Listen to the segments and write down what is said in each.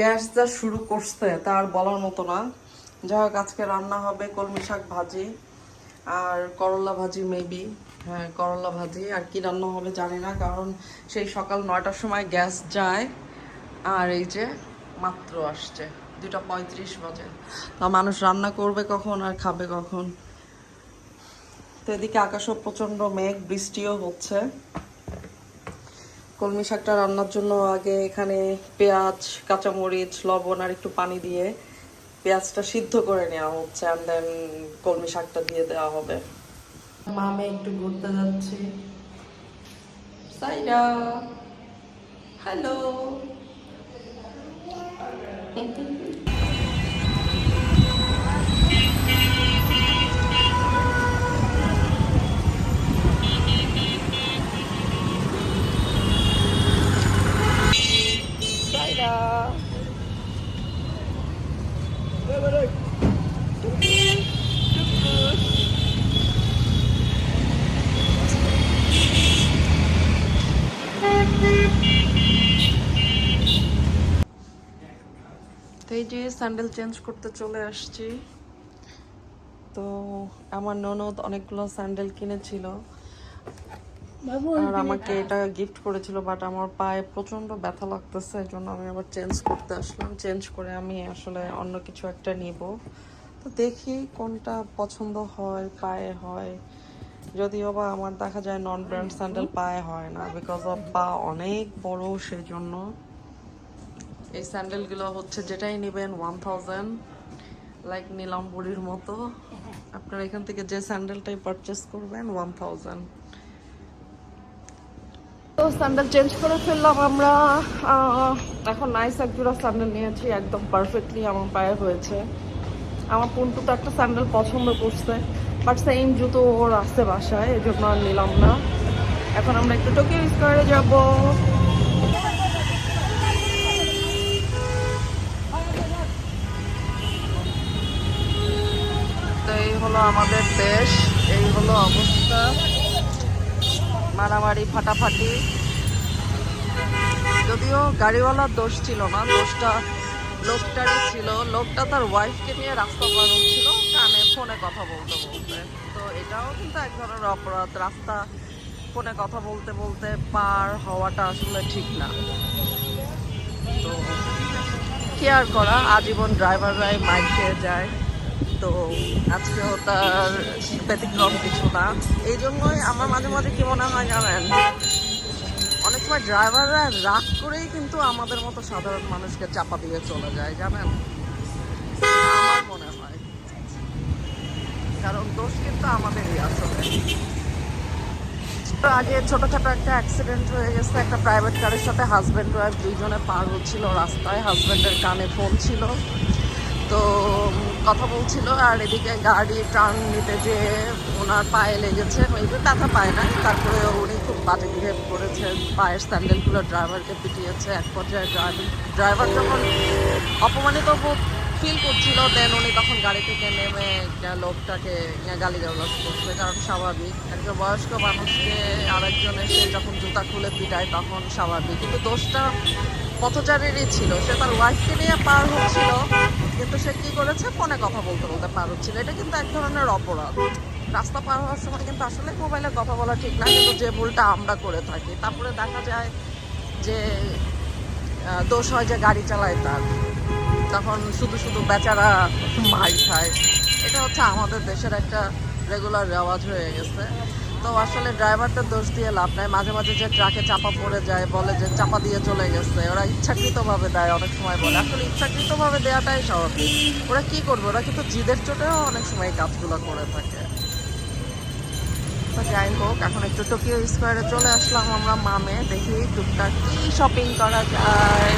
Gas যা শুরু করছে তার বলার মতো না। যাই হোক, আজকে রান্না হবে কলমি শাক ভাজি আর করলা ভাজি মেবি হ্যাঁ করলা ভাজি। আর কি রান্না হবে জানি না, কারণ সেই সকাল নয়টার সময় গ্যাস যায় আর এই যে মাত্র আসছে দুটা পঁয়ত্রিশ বাজে। তা মানুষ রান্না করবে কখন আর খাবে কখন? তো এদিকে আকাশও প্রচণ্ড মেঘ, বৃষ্টিও হচ্ছে। কলমি শাকটা রান্নার জন্য আগে এখানে পেঁয়াজ, কাঁচামরিচ, লবণ আর একটু পানি দিয়ে পেঁয়াজটা সিদ্ধ করে নেওয়া হচ্ছে অ্যান্ড দেন কলমি শাকটা দিয়ে দেওয়া হবে। মামে একটু ঘুরতে যাচ্ছি। সাইরা হ্যালো এই যে স্যান্ডেল চেঞ্জ করতে চলে আসছি। তো আমার ননদ অনেকগুলো স্যান্ডেল কিনেছিল। আর আমাকে এটা গিফট করেছিল বাট আমার পায়ে প্রচণ্ড ব্যথা লাগতেছে এই জন্য আমি আবার চেঞ্জ করতে আসলাম। চেঞ্জ করে আমি আসলে অন্য কিছু একটা নিব। তো দেখি কোনটা পছন্দ হয় পায়ে হয়। যদিও বা আমার দেখা যায় নন ব্র্যান্ড স্যান্ডেল পায়ে হয় না বিকজ অফ পা অনেক বড় সেজন্য। এই স্যান্ডেলগুলো হচ্ছে যেটাই নেবেন ওয়ান থাউজেন্ড লাইক নিলাম বুড়ির মতো। আপনারা এখান থেকে যে স্যান্ডেলটাই পারচেস করবেন ওয়ান থাউজেন্ড তো স্যান্ডেল চেঞ্জ করে ফেললাম আমরা। এখন নাইস এক জোড়া স্যান্ডেল নিয়েছি, একদম পারফেক্টলি আমার পায়ে হয়েছে। আমার পুন্টু তো একটা স্যান্ডেল পছন্দ করছে বাট সেম জুতো ওর আসছে বাসায় এই জন্য আর নিলাম না। এখন আমরা একটু টোকিও স্কোয়ারে যাব। হলো আমাদের দেশ, এই হলো অবস্থা। মারামারি, ফাটাফাটি। যদিও গাড়িওয়ালার দোষ ছিল না, দোষটা লোকটারই ছিল। লোকটা তার ওয়াইফকে নিয়ে রাস্তা পার হচ্ছিল, কানে ফোনে কথা বলতে বলতে। তো এটাও কিন্তু এক ধরনের অপরাধ। রাস্তা ফোনে কথা বলতে বলতে পার হওয়াটা আসলে ঠিক না। তো কি আর করা? আজীবন ড্রাইভাররাই মাইক খেয়ে যায়। তো আজকেও তার ব্যতিক্রম কিছু না। এই জন্যই আমার মাঝে মাঝে কি মনে হয় জানেন? অনেক সময় ড্রাইভাররা রাগ করেই কিন্তু আমাদের মতো সাধারণ মানুষকে চাপা দিয়ে চলে যায়, জানেন? আমার মনে হয়। কারণ দোষ কিন্তু আমাদেরই আসলে। আগে ছোটখাটো একটা অ্যাক্সিডেন্ট হয়ে গেছে, একটা প্রাইভেট কারের সাথে হাজব্যান্ড ওয়াইফ দুইজনে পার হচ্ছিল, রাস্তায় হাজব্যান্ডের কানে ফোন ছিল। তো কথা বলছিল আর এদিকে গাড়ি টার্ন নিতে যে ওনার পায়ে লেগেছে মেবি ব্যথা পায় না, তারপরে উনি খুব বাজে বিহেভ করেছে, পায়ের স্যান্ডেলগুলো ড্রাইভারকে পিটিয়েছে, এক পর্যায়ে ড্রাইভার ড্রাইভার যখন অপমানিত ফিল করছিল দেন উনি তখন গাড়ি থেকে নেমে লোকটাকে গালি গালাজ করছে, কারণ স্বাভাবিক। একজন বয়স্ক মানুষকে আরেকজন এসে যখন জুতা খুলে পিটায়, তখন স্বাভাবিক। কিন্তু দোষটা পথচারীরই ছিল, সে তার ওয়াইফকে নিয়ে পার হচ্ছিল। কিন্তু সে কি করেছে? ফোনে কথা বলতে বলতে পার হচ্ছিল। এটা কিন্তু এক ধরনের অপরাধ। রাস্তা পার হওয়ার সময় কিন্তু আসলে মোবাইলে কথা বলা ঠিক না, কিন্তু যে ভুলটা আমরা করে থাকি, তারপরে দেখা যায় যে দোষ হয় যে গাড়ি চালায় তার। তখন শুধু শুধু বেচারা মার খায়। এটা হচ্ছে আমাদের দেশের একটা রেগুলার রেওয়াজ হয়ে গেছে। তো আসলে ড্রাইভারদের দোষ দিয়ে লাভ নাই। মাঝে মাঝে যে ট্রাকে চাপা পড়ে যায়, বলে যে চাপা দিয়ে চলে গেছে, ওরা ইচ্ছাকৃতভাবে দেয় অনেক সময় বলে। আসলে ইচ্ছাকৃতভাবে দেওয়াটাই স্বাভাবিক। ওরা কি করবে? ওরা কিন্তু জিদের চোটেও অনেক সময় কাজগুলো করে থাকে। তো যাই হোক, এখন একটু টোকিও স্কোয়ারে চলে আসলাম আমরা মামে। দেখি টুকটাক কি শপিং করা যায়।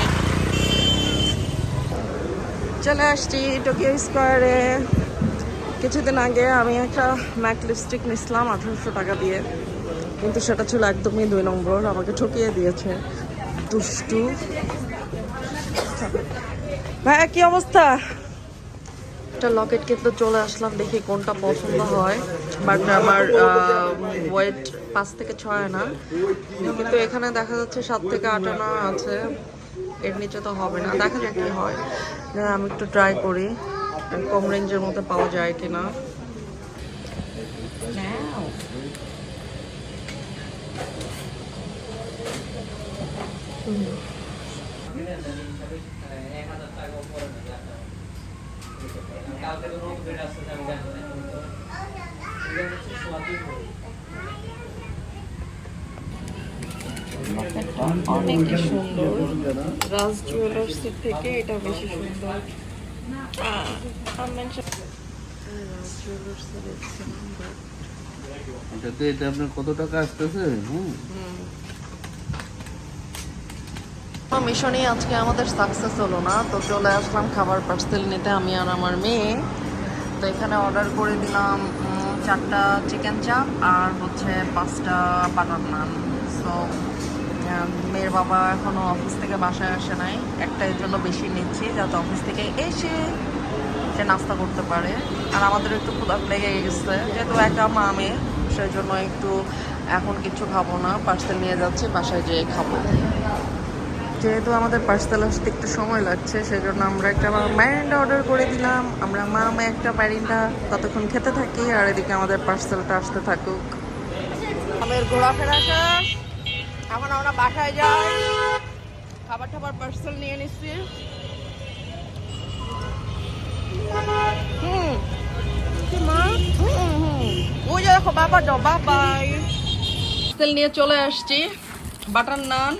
চলে আসছি টোকিও স্কোয়ারে কিছুদিন আগে আমি একটা ম্যাক লিপস্টিক নিছিলাম আঠারোশো টাকা দিয়ে। কিন্তু সেটা ছিল একদমই দুই নম্বর, আমাকে ঠকিয়ে দিয়েছে। দুষ্টু। ভাইয়া, কি অবস্থা? একটা লকেট কিন্তু চলে আসলাম, দেখি কোনটা পছন্দ হয়। বাট আমার ওয়েট পাঁচ থেকে ছয় না কিন্তু এখানে দেখা যাচ্ছে সাত থেকে আট আনা আছে। এর নিচে তো হবে না। দেখা যাক কি হয়। আমি একটু ট্রাই করি। কম রেঞ্জের মধ্যে পাওয়া যায় কিনা? সোয়াবিন অনেক সুন্দর। রাজ জুয়েলার্সের থেকে এটা বেশি সুন্দর। এটাতে এটা আপনার কত টাকা আসতেছে? হুম। মিশনই আজকে আমাদের সাকসেস হলো না, তো চলে আসলাম খাবার পার্সেল নিতে, আমি আর আমার মেয়ে। তো এখানে অর্ডার করে দিলাম চারটা চিকেন চাপ আর হচ্ছে পাঁচটা বাটার নান সো মেয়ের বাবা এখনও অফিস থেকে বাসায় আসে নাই। একটা এর জন্য বেশি নিচ্ছি, যাতে অফিস থেকে এসে সে নাস্তা করতে পারে। আর আমাদের একটু ক্ষুধা লেগে গেছে, যেহেতু একা মা মেয়ে সেই জন্য একটু এখন কিছু খাব না পার্সেল নিয়ে যাচ্ছি, বাসায় যেয়ে খাব। যেহেতু আমাদের পার্সেল আসতে একটু সময় লাগছে, সেজন্য আমরা একটা ম্যারিন্ডা অর্ডার করে দিলাম। আমরা মা মেয়ে একটা ম্যারিন্ডা ততক্ষণ খেতে থাকি, আর এদিকে আমাদের পার্সেলটা আসতে থাকুক। আমাদের ঘোরাফেরা শেষ এখন আমরা বাসায় যাই। খাবার টাবার পার্সেল নিয়ে নিচ্ছি। হুম। মা? হুম হুম নিয়ে চলে আসছি, বাটার নান।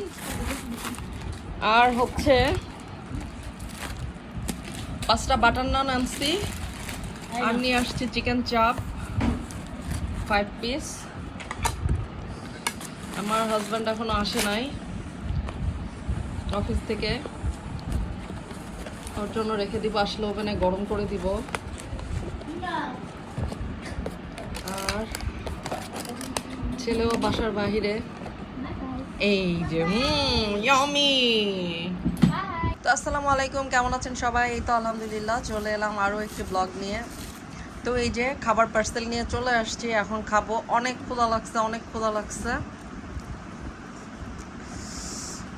আর হচ্ছে পাঁচটা বাটার নান আনছি। আর নিয়ে আসছি চিকেন চাপ ফাইভ পিস আমার হাজব্যান্ড এখনও আসে নাই অফিস থেকে। ওর জন্য রেখে দিব, আসলে ওভেনে গরম করে দিব। আর ছেলেও বাসার বাহিরে। এই যে ইয়ামি তো আসসালামু আলাইকুম, কেমন আছেন সবাই? এই তো আলহামদুলিল্লাহ, চলে এলাম আরও একটি ব্লগ নিয়ে। তো এই যে খাবার পার্সেল নিয়ে চলে আসছি, এখন খাব। অনেক ক্ষুধা লাগছে, অনেক ক্ষুধা লাগছে।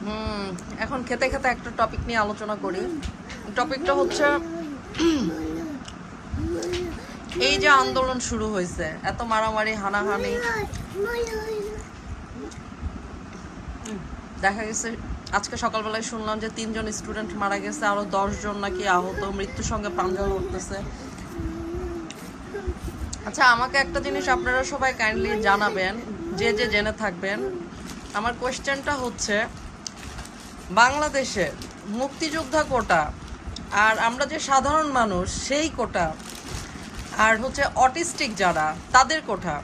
হুম, এখন খেতে খেতে একটা টপিক নিয়ে আলোচনা করি। টপিকটা হচ্ছে এই যে আন্দোলন শুরু হয়েছে, এত মারামারি, হানাহানি। দেখা গেছে, আজকে সকালবেলায় শুনলাম যে তিনজন স্টুডেন্ট মারা গেছে, আরও জন নাকি আহত, মৃত্যুর সঙ্গে পাঞ্জা লড়তেছে আচ্ছা আমাকে একটা জিনিস আপনারা সবাই কাইন্ডলি জানাবেন, যে যে জেনে থাকবেন। আমার কোয়েশ্চেনটা হচ্ছে বাংলাদেশে মুক্তিযোদ্ধা কোটা আর আমরা যে সাধারণ মানুষ সেই কোটা আর হচ্ছে অটিস্টিক যারা, তাদের কোঠা।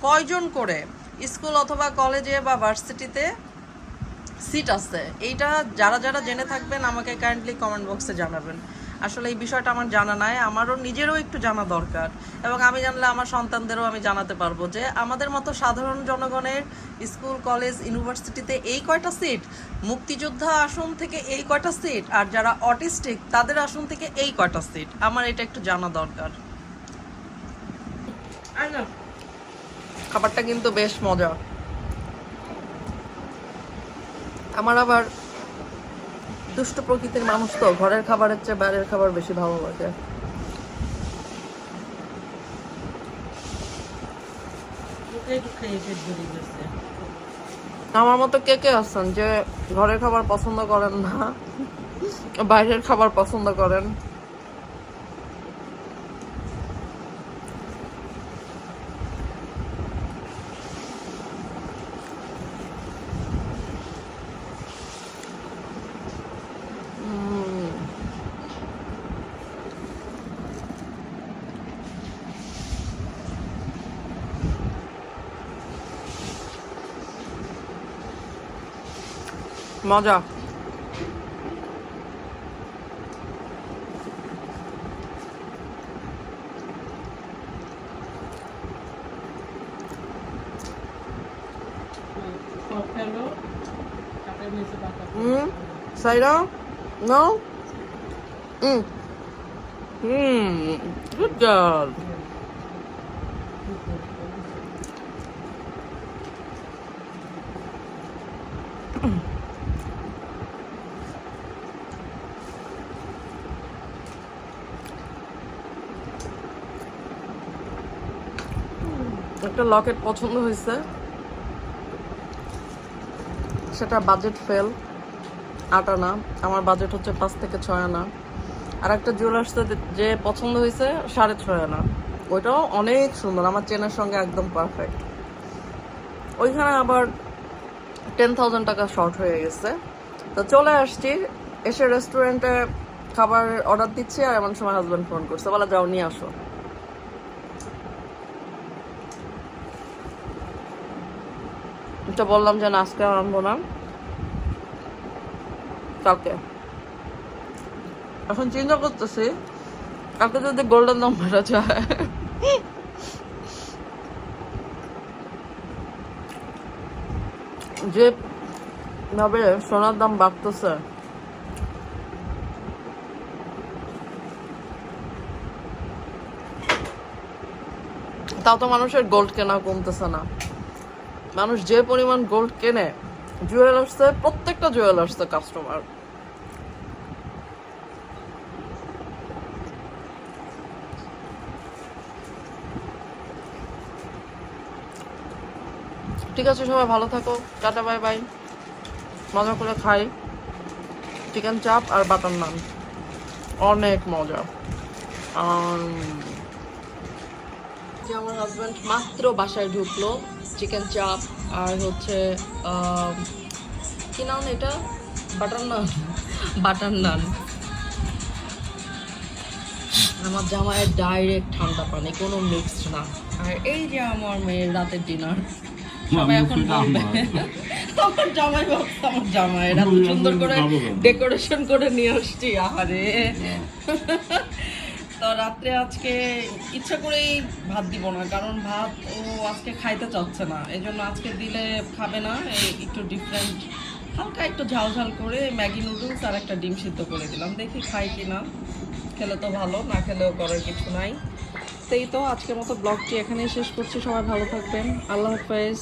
কয়জন করে স্কুল অথবা কলেজে বা ভার্সিটিতে সিট আছে? এইটা যারা যারা জেনে থাকবেন, আমাকে কাইন্ডলি কমেন্ট বক্সে জানাবেন। আসলে এই বিষয়টা আমার জানা নাই আমারও নিজেরও একটু জানা দরকার। এবং আমি জানলে আমার সন্তানদেরও আমি জানাতে পারব যে আমাদের মতো সাধারণ জনগণের স্কুল কলেজ ইউনিভার্সিটিতে এই কয়টা সিট? মুক্তিযোদ্ধা আসন থেকে এই কয়টা সিট? আর যারা অটিস্টিক তাদের আসন থেকে এই কয়টা সিট? আমার এটা একটু জানা দরকার। খাবারটা কিন্তু বেশ মজা আমার আবার দুষ্ট প্রকৃতির মানুষ তো। ঘরের খাবারের চেয়ে বাইরের খাবার বেশি ভালো লাগে। আমার মতো কে কে আছেন যে ঘরের খাবার পছন্দ করেন না বাইরের খাবার পছন্দ করেন? মজা Mm. Cider? No? Mm. Mm. Good girl. একটা লকেট পছন্দ হয়েছে। সেটা বাজেট ফেল আট আনা। আমার বাজেট হচ্ছে পাঁচ থেকে ছয় আনা। আর একটা জুয়েলার্সে যে পছন্দ হয়েছে, সাড়ে ছয় আনা। ওইটাও অনেক সুন্দর, আমার চেনের সঙ্গে একদম পারফেক্ট ওইখানে আবার টেন থাউজেন্ড টাকা শর্ট হয়ে গেছে। তো চলে আসছি, এসে রেস্টুরেন্টে খাবার অর্ডার দিচ্ছি আর এমন সময় হাজব্যান্ড ফোন করছে, বলে যাও, নিয়ে আসো। তো বললাম যে না, আজকে আনব না। কালকে। এখন চিন্তা করতেছি, কালকে যদি গোল্ডেন নম্বরটা চায় যে ভাবে সোনার দাম বাড়তেছে। তাও তো মানুষের গোল্ড কেনা কমতেছে না। মানুষ যে পরিমাণ গোল্ড কেনে জুয়েলার্সে প্রত্যেকটা জুয়েলার্সে কাস্টমার ঠিক আছে সবাই, ভালো থাকো। Tata, bye bye. মজা করে খাই। চিকেন চাপ আর বাটার নান। অনেক মজা। যে আমার হাজব্যান্ড মাত্র বাসায় ঢুকলো। চিকেন চাপ আর হচ্ছে কি নাম এটা? বাটার নান। বাটার নান। আমার জামাইয়ের ডাইরেক্ট ঠান্ডা পানি কোনো মিক্সড না। আর এই যে আমার মেয়ের রাতের ডিনার সবাই এখন বলবে আমার। জামাই ভাবছে আমার জামাই এত সুন্দর করে ডেকোরেশন করে নিয়ে আসছি আহারে। তো রাত্রে আজকে ইচ্ছা করেই ভাত দিব না, কারণ ভাত ও আজকে খাইতে চাচ্ছে না। এই জন্য আজকে দিলে খাবে না, এই একটু ডিফারেন্ট হালকা একটু ঝাল ঝাল করে ম্যাগি নুডলস আর একটা ডিম সিদ্ধ করে দিলাম। দেখি খাই কি না। খেলে তো ভালো, না খেলেও করার কিছু নাই। সেই তো আজকের মতো ব্লগটি এখানেই শেষ করছি। সবাই ভালো থাকবেন। আল্লাহ হাফেজ।